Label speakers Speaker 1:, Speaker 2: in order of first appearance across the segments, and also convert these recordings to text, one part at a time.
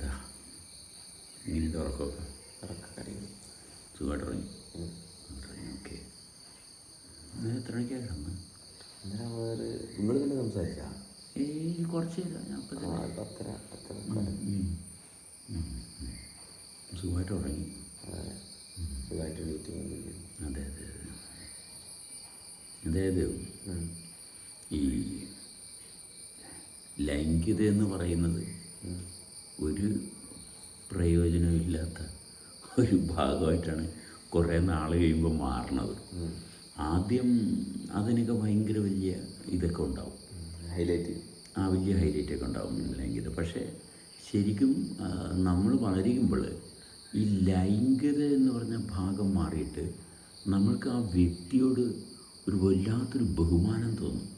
Speaker 1: എന്താ? ഇങ്ങനെ
Speaker 2: ഉറക്കക്കറിയും
Speaker 1: സുഖമായിട്ട് ഉറങ്ങി ഓക്കെ. എത്ര
Speaker 2: നിങ്ങൾ സംസാരിച്ചാ?
Speaker 1: കുറച്ച്. സുഖമായിട്ട് ഉറങ്ങി.
Speaker 2: അതെ. സുഖമായിട്ട് മീറ്റിംഗ്
Speaker 1: അതെ അതെ അതെ. അതായത് ഈ ലൈംഗികത എന്ന് പറയുന്നത് ഒരു പ്രയോജനമില്ലാത്ത ഒരു ഭാഗമായിട്ടാണ് കുറേ നാൾ കഴിയുമ്പോൾ മാറണത്. ആദ്യം അതിനൊക്കെ ഭയങ്കര വലിയ ഇതൊക്കെ ഉണ്ടാവും.
Speaker 2: ഹൈലൈറ്റ്
Speaker 1: ആ വലിയ ഹൈലൈറ്റ് ഒക്കെ ഉണ്ടാവും ലൈംഗികത പക്ഷേ ശരിക്കും നമ്മൾ വളരുമ്പോൾ ഈ ലൈംഗികത എന്ന് പറഞ്ഞ ഭാഗം മാറിയിട്ട് നമ്മൾക്ക് ആ വ്യക്തിയോട് ഒരു വല്ലാത്തൊരു ബഹുമാനം തോന്നും.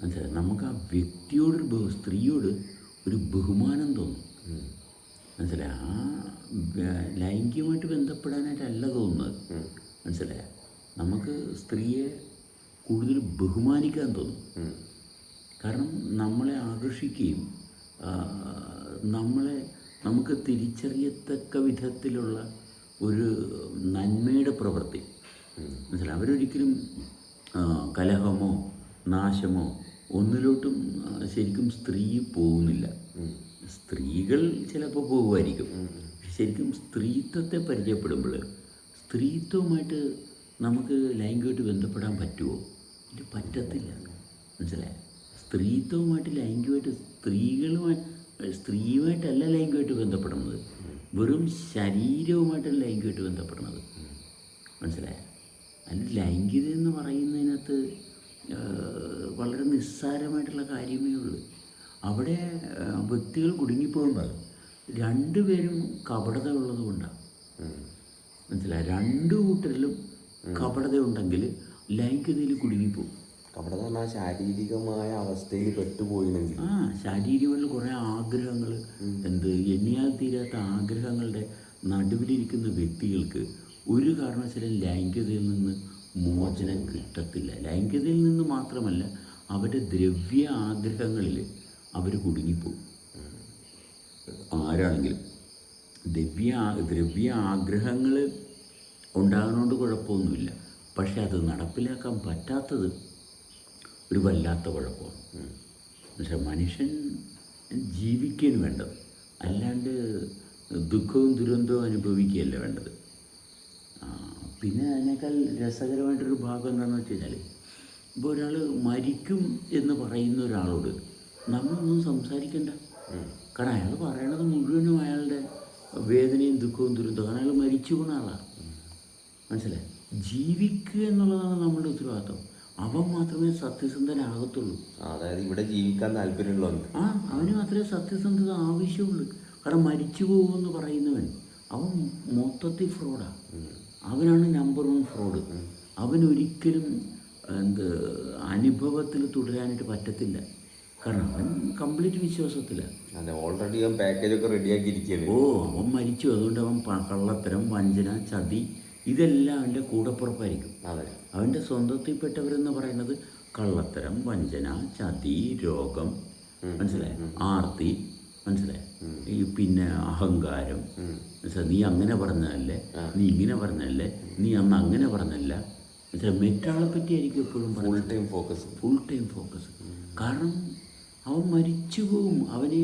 Speaker 1: മനസ്സിലായി? നമുക്ക് ആ വ്യക്തിയോടൊരു സ്ത്രീയോട് ഒരു ബഹുമാനം തോന്നും. മനസ്സിലായ? ആ ലൈംഗികമായിട്ട് ബന്ധപ്പെടാനായിട്ടല്ല തോന്നുന്നത്. മനസ്സിലായ? നമുക്ക് സ്ത്രീയെ കൂടുതൽ ബഹുമാനിക്കാൻ തോന്നും. കാരണം നമ്മളെ ആകർഷിക്കുകയും നമ്മളെ നമുക്ക് തിരിച്ചറിയത്തക്ക വിധത്തിലുള്ള ഒരു നന്മയുടെ പ്രവൃത്തി. മനസ്സിലായി? അവരൊരിക്കലും കലഹമോ നാശമോ ഒന്നിലോട്ടും ശരിക്കും സ്ത്രീ പോകുന്നില്ല. സ്ത്രീകൾ ചിലപ്പോൾ പോകുമായിരിക്കും. ശരിക്കും സ്ത്രീത്വത്തെ പരിചയപ്പെടുമ്പോൾ സ്ത്രീത്വമായിട്ട് നമുക്ക് ലൈംഗികമായിട്ട് ബന്ധപ്പെടാൻ പറ്റുമോ? ഇത് പറ്റത്തില്ല. മനസ്സിലായോ? സ്ത്രീത്വവുമായിട്ട് ലൈംഗികമായിട്ട് സ്ത്രീകളുമായി സ്ത്രീയുമായിട്ടല്ല ലൈംഗികമായിട്ട് ബന്ധപ്പെടുന്നത്. വെറും ശരീരവുമായിട്ടല്ല ലൈംഗികമായിട്ട് ബന്ധപ്പെടുന്നത്. മനസ്സിലായ? അതിൽ ലൈംഗികത എന്ന് പറയുന്നതിനകത്ത് വളരെ നിസ്സാരമായിട്ടുള്ള കാര്യമേ ഉള്ളൂ. അവിടെ വ്യക്തികൾ കുടുങ്ങിപ്പോകുമ്പോൾ രണ്ടുപേരും കപടത ഉള്ളതുകൊണ്ടാണ് മനസ്സിലായ? രണ്ടു കൂട്ടരിലും കപടത ഉണ്ടെങ്കിൽ ലൈംഗികതയിൽ കുടുങ്ങിപ്പോകും.
Speaker 2: പറഞ്ഞാൽ ശാരീരികമായ അവസ്ഥയിൽ പെട്ടുപോയില്ലെങ്കിൽ.
Speaker 1: ആ ശാരീരികമായിട്ടുള്ള കുറേ ആഗ്രഹങ്ങൾ എന്ത് എണ്ണിയാൽ തീരാത്ത ആഗ്രഹങ്ങളുടെ നടുവിലിരിക്കുന്ന വ്യക്തികൾക്ക് ഒരു കാരണവശാലും ലൈംഗികതയിൽ നിന്ന് മോചനം കിട്ടത്തില്ല. ലൈംഗികതയിൽ നിന്ന് മാത്രമല്ല അവരുടെ ദ്രവ്യ ആഗ്രഹങ്ങളിൽ അവർ കുടുങ്ങിപ്പോകും. ആരാണെങ്കിലും. ദ്രവ്യ ദ്രവ്യ ആഗ്രഹങ്ങൾ ഉണ്ടാകുന്നതുകൊണ്ട് കുഴപ്പമൊന്നുമില്ല. പക്ഷേ അത് നടപ്പിലാക്കാൻ പറ്റാത്തത് ഒരു വല്ലാത്ത കുഴപ്പമാണ്. പക്ഷെ മനുഷ്യൻ ജീവിക്കുകയാണ് വേണ്ടത്. അല്ലാണ്ട് ദുഃഖവും ദുരന്തവും അനുഭവിക്കുകയല്ല വേണ്ടത്. പിന്നെ അതിനേക്കാൾ രസകരമായിട്ടൊരു ഭാഗം എന്താണെന്ന് വെച്ച് കഴിഞ്ഞാൽ ഇപ്പോൾ ഒരാൾ മരിക്കും എന്ന് പറയുന്ന ഒരാളോട് നമ്മളൊന്നും സംസാരിക്കണ്ട. കാരണം അയാൾ പറയണത് മുഴുവനും അയാളുടെ വേദനയും ദുഃഖവും ദുരന്തവും കാരണം അയാൾ മരിച്ചു പോണ ആളാണ് മനസ്സിലായി? ജീവിക്കുക എന്നുള്ളതാണ് നമ്മുടെ ഉത്തരവാദിത്വം. അവൻ മാത്രമേ സത്യസന്ധനാകത്തുള്ളൂ.
Speaker 2: അതായത് ഇവിടെ ജീവിക്കാൻ താല്പര്യമുള്ളവർക്ക്
Speaker 1: ആ അവന് മാത്രമേ സത്യസന്ധത ആവശ്യമുള്ളൂ. കാരണം മരിച്ചു പോകുമെന്ന് പറയുന്നവൻ അവൻ മൊത്തത്തിൽ ഫ്രോഡാണ് അവനാണ് നമ്പർ വൺ ഫ്രോഡ് അവനൊരിക്കലും എന്ത് അനുഭവത്തിൽ തുടരാനായിട്ട് പറ്റത്തില്ല. കാരണം അവൻ കംപ്ലീറ്റ് വിശ്വാസത്തിലാണ്
Speaker 2: ഓൾറെഡി അവൻ പാക്കേജൊക്കെ റെഡിയാക്കിയിരിക്കുകയാണ്
Speaker 1: ഓ അവൻ മരിച്ചു. അതുകൊണ്ട് അവൻ കള്ളത്തരം വഞ്ചന ചതി ഇതെല്ലാം അവന്റെ കൂടപ്പുറപ്പായിരിക്കും
Speaker 2: അതെ.
Speaker 1: അവന്റെ സ്വന്തത്തിൽപ്പെട്ടവരെന്ന് പറയുന്നത് കള്ളത്തരം വഞ്ചന ചതി രോഗം. മനസ്സിലായി? ആർത്തി. മനസ്സിലായ? ഈ പിന്നെ അഹങ്കാരം. നീ അങ്ങനെ പറഞ്ഞതല്ലേ. നീ ഇങ്ങനെ പറഞ്ഞതല്ലേ. നീ അന്ന് അങ്ങനെ പറഞ്ഞല്ല മറ്റാളെ മറ്റാളെ പറ്റിയായിരിക്കും എപ്പോഴും
Speaker 2: full time focus
Speaker 1: full time focus കാരണം അവൻ മരിച്ചു പോവും. അവന്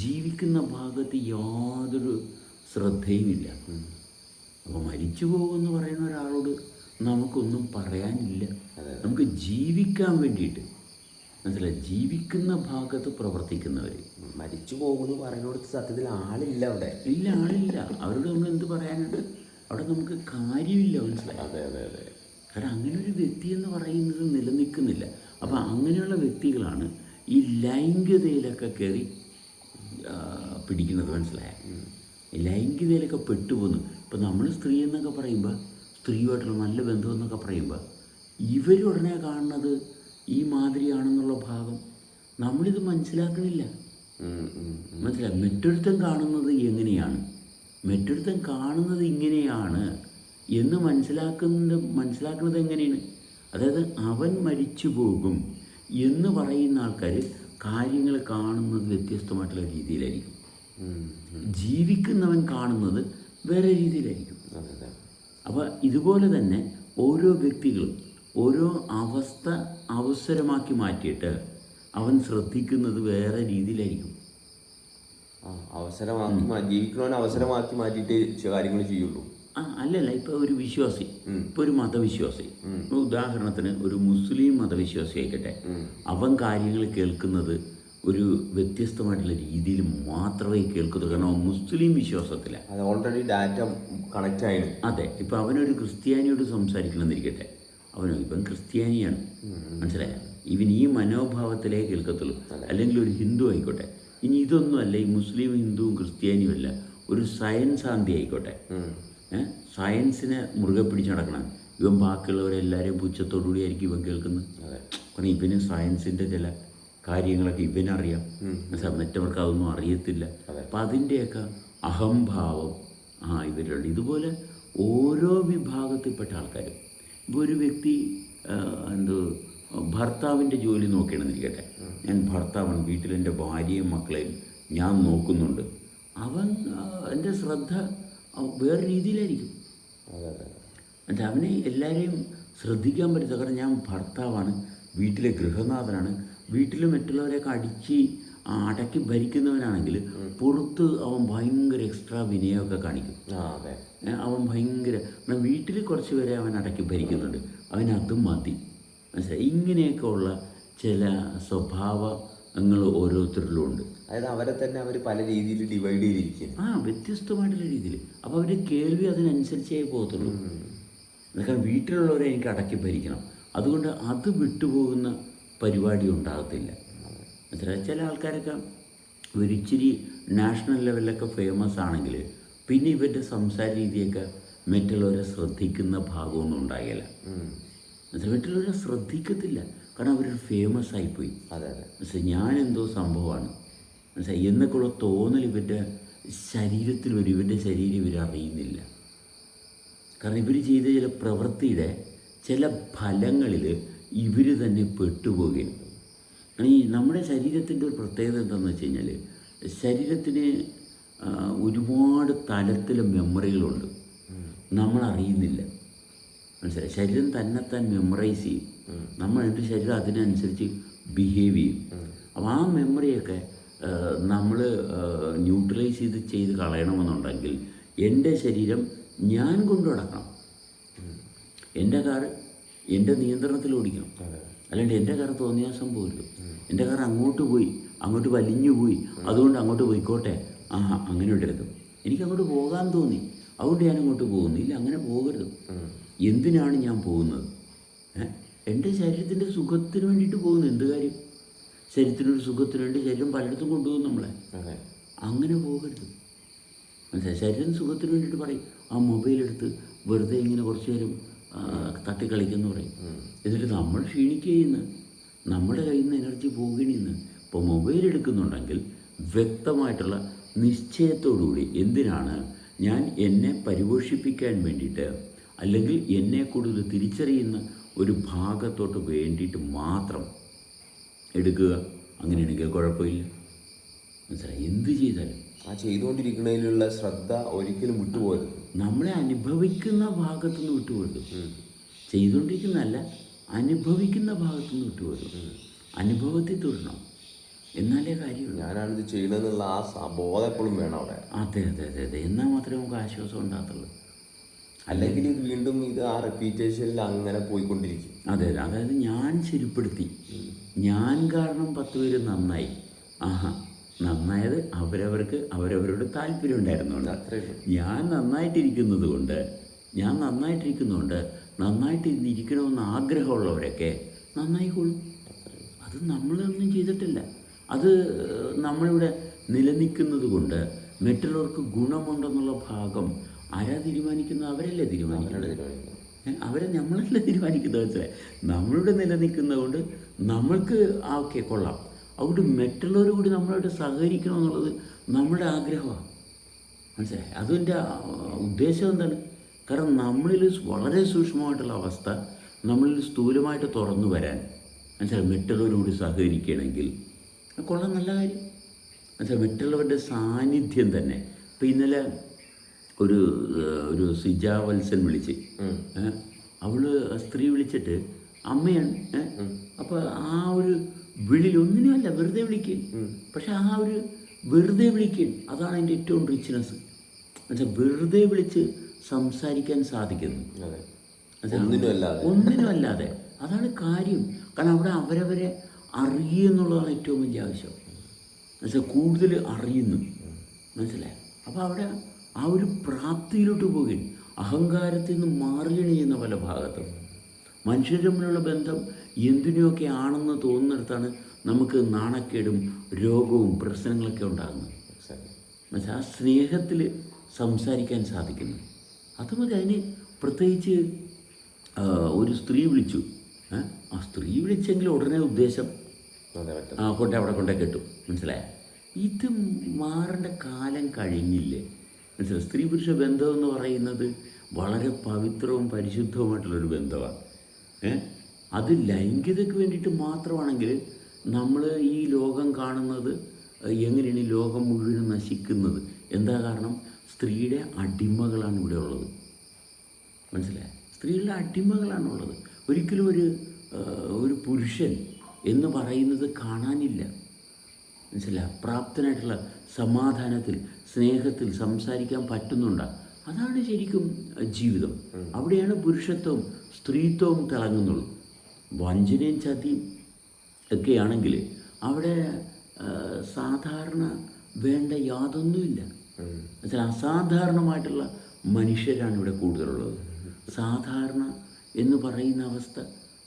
Speaker 1: ജീവിക്കുന്ന ഭാഗത്ത് യാതൊരു ശ്രദ്ധയുമില്ല അപ്പോൾ മരിച്ചു പോകുമെന്ന് പറയുന്ന ഒരാളോട് നമുക്കൊന്നും പറയാനില്ല. നമുക്ക് ജീവിക്കാൻ വേണ്ടിയിട്ട് മനസ്സിലായി? ജീവിക്കുന്ന ഭാഗത്ത് പ്രവർത്തിക്കുന്നവർ
Speaker 2: മരിച്ചു പോകുമെന്ന് പറയുന്നിടത്ത് സത്യത്തിൽ ആളില്ല അവിടെ.
Speaker 1: ഇല്ല ആളില്ല. അവരോട് നമ്മൾ എന്ത് പറയാനുണ്ട്? അവിടെ നമുക്ക് കാര്യമില്ല മനസ്സിലായി?
Speaker 2: അതെ അതെ അതെ.
Speaker 1: കാരണം അങ്ങനെ ഒരു വ്യക്തി എന്ന് പറയുന്നത് നിലനിൽക്കുന്നില്ല. അപ്പം അങ്ങനെയുള്ള വ്യക്തികളാണ് ഈ ലൈംഗികതയിലൊക്കെ കയറി പിടിക്കുന്നത് മനസ്സിലായ? ലൈംഗികതയിലൊക്കെ പെട്ടുപോകുന്നു. ഇപ്പം നമ്മൾ സ്ത്രീ എന്നൊക്കെ പറയുമ്പോൾ സ്ത്രീയുമായിട്ടുള്ള നല്ല ബന്ധം എന്നൊക്കെ പറയുമ്പോൾ ഇവരുടനെ കാണുന്നത് ഈ മാതിരിയാണെന്നുള്ള ഭാഗം നമ്മളിത്
Speaker 2: ഉം.
Speaker 1: മനസ്സിലായി മറ്റൊരുത്തൻ കാണുന്നത് എങ്ങനെയാണ്? മറ്റൊരുത്തൻ കാണുന്നത് ഇങ്ങനെയാണ് എന്ന് മനസ്സിലാക്കുന്നത് മനസ്സിലാക്കുന്നത് എങ്ങനെയാണ്? അതായത് അവൻ മരിച്ചു പോകും എന്ന് പറയുന്ന ആൾക്കാർ കാര്യങ്ങൾ കാണുന്നത് വ്യത്യസ്തമായിട്ടുള്ള രീതിയിലായിരിക്കും. ജീവിക്കുന്നവൻ കാണുന്നത് വേറെ രീതിയിലായിരിക്കും. അപ്പോൾ ഇതുപോലെ തന്നെ ഓരോ വ്യക്തികളും ഓരോ അവസ്ഥ അവസരമാക്കി മാറ്റിയിട്ട് അവൻ ശ്രദ്ധിക്കുന്നത് വേറെ രീതിയിലായിരിക്കും.
Speaker 2: അവസരമാക്കി ജീവിക്കണവനെ അവസരമാക്കി മാറ്റിയിട്ട് കാര്യങ്ങൾ ചെയ്യുള്ളൂ.
Speaker 1: ആ അല്ലല്ല ഇപ്പോൾ ഒരു വിശ്വാസി
Speaker 2: ഇപ്പൊ
Speaker 1: ഇപ്പോൾ ഒരു മതവിശ്വാസി. ഉദാഹരണത്തിന് ഒരു മുസ്ലിം മതവിശ്വാസി ആയിക്കട്ടെ. അവൻ കാര്യങ്ങൾ കേൾക്കുന്നത് ഒരു വ്യത്യസ്തമായിട്ടുള്ള രീതിയിൽ മാത്രമേ കേൾക്കത്തുള്ളൂ. കാരണം മുസ്ലിം വിശ്വാസത്തിലാണ്
Speaker 2: അത് ഓൾറെഡി ഡാറ്റ കണക്റ്റ് ആയിരുന്നു
Speaker 1: അതെ ഇപ്പൊ അവനൊരു ക്രിസ്ത്യാനിയോട് സംസാരിക്കണമെന്നിരിക്കട്ടെ. അവനോ ഇവൻ ക്രിസ്ത്യാനിയാണ്. മനസ്സിലായ? ഇവൻ ഈ മനോഭാവത്തിലേ കേൾക്കത്തുള്ളൂ അല്ലെങ്കിൽ ഒരു ഹിന്ദു ആയിക്കോട്ടെ. ഇനി ഇതൊന്നുമല്ല ഈ മുസ്ലിം ഹിന്ദുവും ക്രിസ്ത്യാനിയും അല്ല. ഒരു സയൻസ് ആന്തി ആയിക്കോട്ടെ? സയൻസിനെ മുറുകെ പിടിച്ച് നടക്കണം. ഇവൻ ബാക്കിയുള്ളവരെല്ലാവരെയും പുച്ഛത്തോടുകൂടിയായിരിക്കും ഇവൻ കേൾക്കുന്നത്.
Speaker 2: അതെ.
Speaker 1: കാരണം ഇവന് സയൻസിന്റെ ചില കാര്യങ്ങളൊക്കെ ഇവനറിയാം. മനസ്സിലാവും മറ്റവർക്ക് അതൊന്നും അറിയത്തില്ല. അപ്പം അതിന്റെയൊക്കെ അഹംഭാവം ആ ഇവരുണ്ട് ഇതുപോലെ ഓരോ വിഭാഗത്തിൽപ്പെട്ട ആൾക്കാരും ഒരു വ്യക്തി എന്ത് ഭർത്താവിന്റെ ജോലി നോക്കണമെന്നിരിക്കട്ടെ ഞാൻ ഭർത്താവാണ് വീട്ടിലെന്റെ ഭാര്യയും മക്കളെയും ഞാൻ നോക്കുന്നുണ്ട്. അവൻ എന്റെ ശ്രദ്ധ വേറെ രീതിയിലായിരിക്കും. എന്നിട്ട് അവനെ എല്ലാവരെയും ശ്രദ്ധിക്കാൻ പറ്റില്ല. കാരണം ഞാൻ ഭർത്താവാണ് വീട്ടിലെ ഗൃഹനാഥനാണ്. വീട്ടിൽ മറ്റുള്ളവരെയൊക്കെ അടിച്ച് അടക്കി ഭരിക്കുന്നവനാണെങ്കിൽ പുറത്ത് അവൻ ഭയങ്കര എക്സ്ട്രാ വിനയമൊക്കെ കാണിക്കും. അവൻ ഭയങ്കര വീട്ടിൽ കുറച്ച് പേരെ അവൻ അടക്കി ഭരിക്കുന്നുണ്ട്. അവനതും മതി. മനസ്സിലായി? ഇങ്ങനെയൊക്കെ ഉള്ള ചില സ്വഭാവങ്ങൾ ഓരോരുത്തരിലും ഉണ്ട്
Speaker 2: അതായത് അവരെ തന്നെ അവർ പല രീതിയിൽ ഡിവൈഡ് ചെയ്തിരിക്കും.
Speaker 1: ആ വ്യത്യസ്തമായിട്ടുള്ള രീതിയിൽ. അപ്പോൾ അവരുടെ കേൾവി അതിനനുസരിച്ചേ പോകത്തുള്ളൂ. കാരണം വീട്ടിലുള്ളവരെ എനിക്ക് അടക്കി ഭരിക്കണം. അതുകൊണ്ട് അത് വിട്ടുപോകുന്ന പരിപാടി ഉണ്ടാകത്തില്ല. മനസ്സിലായി ചില ആൾക്കാരൊക്കെ ഒരിച്ചിരി നാഷണൽ ലെവലിലൊക്കെ ഫേമസ് ആണെങ്കിൽ പിന്നെ ഇവരുടെ സംസാര രീതിയൊക്കെ മറ്റുള്ളവരെ ശ്രദ്ധിക്കുന്ന ഭാഗമൊന്നും ഉണ്ടാകില്ല. എന്നുവെച്ചാൽ മറ്റുള്ളവരെ ശ്രദ്ധിക്കത്തില്ല. കാരണം അവരൊരു ഫേമസ് ആയിപ്പോയി.
Speaker 2: അതെ അതെ.
Speaker 1: ഞാൻ എന്തോ സംഭവമാണ്. മനസ്സിലായി എന്നൊക്കെയുള്ള തോന്നൽ ഇവരുടെ ശരീരത്തിൽ വരും ഇവരുടെ ശരീരം ഇവർ അറിയുന്നില്ല. കാരണം ഇവർ ചെയ്ത ചില പ്രവൃത്തിയുടെ ചില ഫലങ്ങളിൽ ഇവർ തന്നെ പെട്ടുപോകുകയാണ് ഈ നമ്മുടെ ശരീരത്തിന്റെ ഒരു പ്രത്യേകത എന്താണെന്ന് വെച്ച് കഴിഞ്ഞാൽ ശരീരത്തിന് ഒരുപാട് തലത്തിലെ മെമ്മറികളുണ്ട്. നമ്മൾ അറിയുന്നില്ല മനസ്സിലായി? ശരീരം തന്നെ താൻ മെമ്മറൈസ് ചെയ്യും. നമ്മൾ എന്റെ ശരീരം അതിനനുസരിച്ച് ബിഹേവ് ചെയ്യും. അപ്പോൾ ആ മെമ്മറിയൊക്കെ നമ്മൾ ന്യൂട്രലൈസ് ചെയ്ത് ചെയ്ത് കളയണമെന്നുണ്ടെങ്കിൽ എന്റെ ശരീരം ഞാൻ കൊണ്ടു നടക്കണം എന്റെ കാർ എന്റെ നിയന്ത്രണത്തിൽ ഓടിക്കണം അല്ലാണ്ട് എന്റെ കാർ തോന്നിയ സംഭവമല്ലോ. എന്റെ കാർ അങ്ങോട്ട് പോയി അങ്ങോട്ട് വലിഞ്ഞു പോയി അതുകൊണ്ട് അങ്ങോട്ട് പോയിക്കോട്ടെ. ആ അങ്ങനെ ഇടരുത് എനിക്ക് അങ്ങോട്ട് പോകാൻ തോന്നി. അതുകൊണ്ട് ഞാൻ അങ്ങോട്ട് പോകുന്നു. ഇല്ല അങ്ങനെ പോകരുത്. എന്തിനാണ് ഞാൻ പോകുന്നത്? എന്റെ ശരീരത്തിന്റെ സുഖത്തിന് വേണ്ടിയിട്ട് പോകുന്നു. എന്ത് കാര്യം? ശരീരത്തിനൊരു സുഖത്തിന് വേണ്ടി ശരീരം പലയിടത്തും കൊണ്ടുപോകും നമ്മളെ. അങ്ങനെ പോകരുത്. മനസ്സിലായി? ശരീരം സുഖത്തിന് വേണ്ടിയിട്ട് പറയും. ആ മൊബൈൽ എടുത്ത് വെറുതെ ഇങ്ങനെ കുറച്ച് നേരം തട്ടിക്കളിക്കുന്നു പറയും. എന്നിട്ട് നമ്മൾ ക്ഷീണിക്കുകയെന്ന് നമ്മുടെ കയ്യിൽ നിന്ന് എനർജി പോകണിന്ന് ഇപ്പോൾ മൊബൈൽ എടുക്കുന്നുണ്ടെങ്കിൽ വ്യക്തമായിട്ടുള്ള നിശ്ചയത്തോടുകൂടി എന്തിനാണ് ഞാൻ എന്നെ പരിപോഷിപ്പിക്കാൻ വേണ്ടിയിട്ട് അല്ലെങ്കിൽ എന്നെ കൂടുതൽ തിരിച്ചറിയുന്ന ഒരു ഭാഗത്തോട്ട് വേണ്ടിയിട്ട് മാത്രം എടുക്കുക? അങ്ങനെയാണെങ്കിൽ കുഴപ്പമില്ല. മനസ്സിലായി? എന്ത് ചെയ്താലും.
Speaker 2: ആ ചെയ്തുകൊണ്ടിരിക്കുന്നതിലുള്ള ശ്രദ്ധ ഒരിക്കലും വിട്ടുപോകരുത്.
Speaker 1: നമ്മളെ അനുഭവിക്കുന്ന ഭാഗത്തു നിന്ന് വിട്ടുപോകരുത് ചെയ്തുകൊണ്ടിരിക്കുന്നതല്ല അനുഭവിക്കുന്ന ഭാഗത്തു നിന്ന് വിട്ടുപോകരുത് അനുഭവത്തിൽ തുടരണം. എന്നാലേ കാര്യമുള്ളൂ.
Speaker 2: ഞാനാണിത് ചെയ്യണമെന്നുള്ള ആ ബോധം എപ്പോഴും വേണം അവിടെ.
Speaker 1: അതെ അതെ അതെ അതെ. എന്നാൽ മാത്രമേ നമുക്ക് ആശ്വാസം ഉണ്ടാകത്തുള്ളൂ.
Speaker 2: അല്ലെങ്കിൽ ഇത് വീണ്ടും ഇത് ആ റെപ്പീറ്റേഷനിൽ അങ്ങനെ പോയിക്കൊണ്ടിരിക്കും.
Speaker 1: അതെ അതെ. അതായത് ഞാൻ ശരിപ്പെടുത്തി. ഞാൻ കാരണം പത്ത് പേര് നന്നായി. ആഹാ. നന്നായത് അവരവർക്ക് അവരവരോട് താല്പര്യം ഉണ്ടായിരുന്നുകൊണ്ട്.
Speaker 2: അത്രേ
Speaker 1: ഞാൻ നന്നായിട്ടിരിക്കുന്നത് കൊണ്ട് ഞാൻ നന്നായിട്ടിരിക്കുന്നതുകൊണ്ട് നന്നായിട്ട് ഇരിക്കണമെന്ന് ആഗ്രഹമുള്ളവരൊക്കെ നന്നായിക്കോളും. അത് നമ്മളൊന്നും ചെയ്തിട്ടില്ല. അത് നമ്മളിവിടെ നിലനിൽക്കുന്നത് കൊണ്ട് മറ്റുള്ളവർക്ക് ഗുണമുണ്ടെന്നുള്ള ഭാഗം ആരാ തീരുമാനിക്കുന്നത്? അവരല്ലേ തീരുമാനിക്കുന്നത്. അവരെ നമ്മളല്ല തീരുമാനിക്കുന്നത്? വെച്ചാൽ നമ്മളിവിടെ നിലനിൽക്കുന്നത് കൊണ്ട് നമ്മൾക്ക് ആ ഓക്കെ കൊള്ളാം. അതുകൊണ്ട് മറ്റുള്ളവർ കൂടി നമ്മളായിട്ട് സഹകരിക്കണം എന്നുള്ളത് നമ്മുടെ ആഗ്രഹമാണ്. മനസ്സിലായി? അതിന്റെ ഉദ്ദേശം എന്താണ്? കാരണം നമ്മളിൽ വളരെ സൂക്ഷ്മമായിട്ടുള്ള അവസ്ഥ നമ്മളിൽ സ്ഥൂലമായിട്ട് തുറന്നു വരാൻ മനസ്സിലായി? മറ്റുള്ളവരോട് സഹകരിക്കണമെങ്കിൽ. കൊള്ളാം നല്ല കാര്യം. മനസ്സിലായി? മറ്റുള്ളവരുടെ സാന്നിധ്യം തന്നെ. ഇപ്പം ഇന്നലെ ഒരു ഒരു സിജാവത്സൻ വിളിച്ച് അവൾ സ്ത്രീ വിളിച്ചിട്ട് അമ്മയാണ്? അപ്പോൾ ആ ഒരു വിളിയിൽ ഒന്നിനുമല്ല വെറുതെ വിളിക്കുക പക്ഷെ ആ ഒരു വെറുതെ വിളിക്കുക അതാണ് എന്റെ ഏറ്റവും റിച്ച്നെസ് എന്നുവെച്ചാൽ വെറുതെ വിളിച്ച് സംസാരിക്കാൻ സാധിക്കുന്നു.
Speaker 2: അതെ.
Speaker 1: എന്നുവെച്ചാൽ
Speaker 2: ഒന്നിനും
Speaker 1: ഒന്നിനും അല്ലാതെ അതാണ് കാര്യം. കാരണം അവിടെ അവരവരെ അറിയുക എന്നുള്ളതാണ് ഏറ്റവും വലിയ ആവശ്യം. എന്നുവെച്ചാൽ കൂടുതൽ അറിയുന്നു. മനസ്സിലായി? അപ്പോൾ അവിടെ ആ ഒരു പ്രാപ്തിയിലോട്ട് പോകുകയും അഹങ്കാരത്തിൽ നിന്ന് മാറുകയാണ് ചെയ്യുന്ന പല ഭാഗത്തും. മനുഷ്യർ തമ്മിലുള്ള ബന്ധം എന്തിനെയൊക്കെ ആണെന്ന് തോന്നുന്നിടത്താണ് നമുക്ക് നാണക്കേടും രോഗവും പ്രശ്നങ്ങളൊക്കെ ഉണ്ടാകുന്നത്. ആ സ്നേഹത്തിൽ സംസാരിക്കാൻ സാധിക്കുന്നു. അത് മതി. അതിന് പ്രത്യേകിച്ച് ഒരു സ്ത്രീ വിളിച്ചു. ആ സ്ത്രീ വിളിച്ചെങ്കിൽ ഉടനെ ഉദ്ദേശം ആ കൊണ്ടേ അവിടെ കൊണ്ടേ കിട്ടും. മനസ്സിലായ? ഇത് മാറേണ്ട കാലം കഴിഞ്ഞില്ലേ? മനസ്സിലായി? സ്ത്രീ പുരുഷ ബന്ധം എന്ന് പറയുന്നത് വളരെ പവിത്രവും പരിശുദ്ധവുമായിട്ടുള്ളൊരു ബന്ധമാണ് അത് ലൈംഗികതയ്ക്ക് വേണ്ടിയിട്ട് മാത്രമാണെങ്കിൽ നമ്മൾ ഈ ലോകം കാണുന്നത് എങ്ങനെയാണ് ഈ ലോകം മുഴുവൻ നശിക്കുന്നത്? എന്താ കാരണം? സ്ത്രീയുടെ അടിമകളാണ് ഇവിടെ ഉള്ളത്. മനസ്സിലായ? സ്ത്രീകളുടെ അടിമകളാണുള്ളത് ഒരിക്കലും ഒരു ഒരു പുരുഷൻ എന്ന് പറയുന്നത് കാണാനില്ല. മനസ്സിലായ? പ്രാപ്തനായിട്ടുള്ള സമാധാനത്തിൽ സ്നേഹത്തിൽ സംസാരിക്കാൻ പറ്റുന്നുണ്ട്? അതാണ് ശരിക്കും ജീവിതം. അവിടെയാണ് പുരുഷത്വവും സ്ത്രീത്വവും തിളങ്ങുന്നുള്ളൂ. വഞ്ചനയും ചതിയും ഒക്കെയാണെങ്കിൽ അവിടെ സാധാരണ വേണ്ട യാതൊന്നുമില്ല. എന്നുവെച്ചാൽ അസാധാരണമായിട്ടുള്ള മനുഷ്യരാണ് ഇവിടെ കൂടുതലുള്ളത്. സാധാരണ എന്ന് പറയുന്ന അവസ്ഥ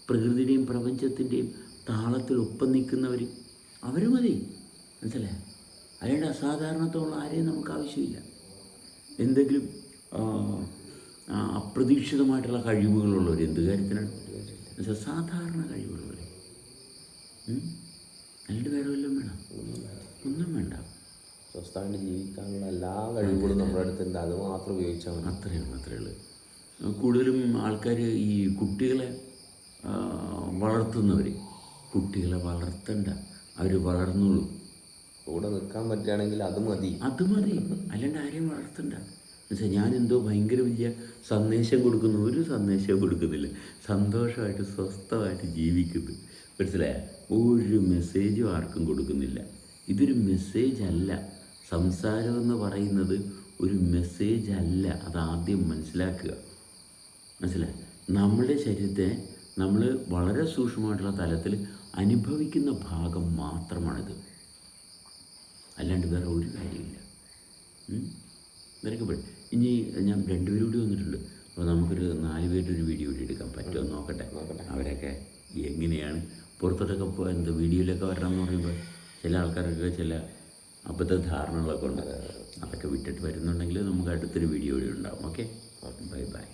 Speaker 1: പ്രകൃതിയുടെയും പ്രപഞ്ചത്തിന്റെയും താളത്തിൽ ഒപ്പം നിൽക്കുന്നവർ അവർ മതി. മനസ്സിലായോ? അതിന്റെ അസാധാരണത്തോളം ആരെയും നമുക്ക് ആവശ്യമില്ല. എന്തെങ്കിലും അപ്രതീക്ഷിതമായിട്ടുള്ള കഴിവുകളുള്ളവർ എന്ത് കാര്യത്തിനാണ്? എന്നുവെച്ചാൽ സാധാരണ കഴിവുള്ളവർ? അല്ലാണ്ട് വേറെ വല്ലതും വേണം ഒന്നും വേണ്ട.
Speaker 2: സ്വസ്ഥമായിട്ട് ജീവിക്കാനുള്ള എല്ലാ കഴിവുകളും നമ്മുടെ അടുത്തുണ്ട് അത് മാത്രം ഉപയോഗിച്ചാൽ മതി.
Speaker 1: അത്രയേ ഉള്ളൂ അത്രയേ ഉള്ളൂ. കൂടുതലും ആൾക്കാർ ഈ കുട്ടികളെ വളർത്തുന്നവർ കുട്ടികളെ വളർത്തണ്ട. അവർ വളർന്നോളൂ.
Speaker 2: കൂടെ നിൽക്കാൻ പറ്റുകയാണെങ്കിൽ അത് മതി.
Speaker 1: അത് മതി. അല്ലാണ്ട് ആരെയും വളർത്തണ്ട. എന്നുവെച്ചാൽ ഞാൻ എന്തോ ഭയങ്കര വലിയ സന്ദേശം കൊടുക്കുന്നു. ഒരു സന്ദേശവും കൊടുക്കുന്നില്ല. സന്തോഷമായിട്ട് സ്വസ്ഥമായിട്ട് ജീവിക്കുന്നു. മനസ്സിലായ? ഒരു മെസ്സേജും ആർക്കും കൊടുക്കുന്നില്ല. ഇതൊരു മെസ്സേജ് അല്ല. സംസാരം എന്ന് പറയുന്നത് ഒരു മെസ്സേജ് അല്ല. അത് ആദ്യം മനസ്സിലാക്കുക. മനസ്സിലായി? നമ്മുടെ ശരീരത്തെ നമ്മൾ വളരെ സൂക്ഷ്മമായിട്ടുള്ള തലത്തിൽ അനുഭവിക്കുന്ന ഭാഗം മാത്രമാണിത്. അല്ലാണ്ട് വേറെ ഒരു കാര്യമില്ല നിനക്ക് പറ്റും ഇനി ഞാൻ രണ്ടുപേരും കൂടി വന്നിട്ടുണ്ട്. അപ്പോൾ നമുക്കൊരു നാല് പേരുടെ ഒരു വീഡിയോ കൂടി എടുക്കാം പറ്റുമോ നോക്കട്ടെ. അവരൊക്കെ എങ്ങനെയാണ്? പുറത്തോട്ടൊക്കെ പോകാൻ എന്താ വീഡിയോയിലൊക്കെ വരണം എന്ന് പറയുമ്പോൾ ചില ആൾക്കാരൊക്കെ ചില അബദ്ധ ധാരണകളൊക്കെ ഉണ്ട്. അതൊക്കെ വിട്ടിട്ട് വരുന്നുണ്ടെങ്കിൽ നമുക്ക് അടുത്തൊരു വീഡിയോ കൂടി ഉണ്ടാവും. ഓക്കെ. Bye bye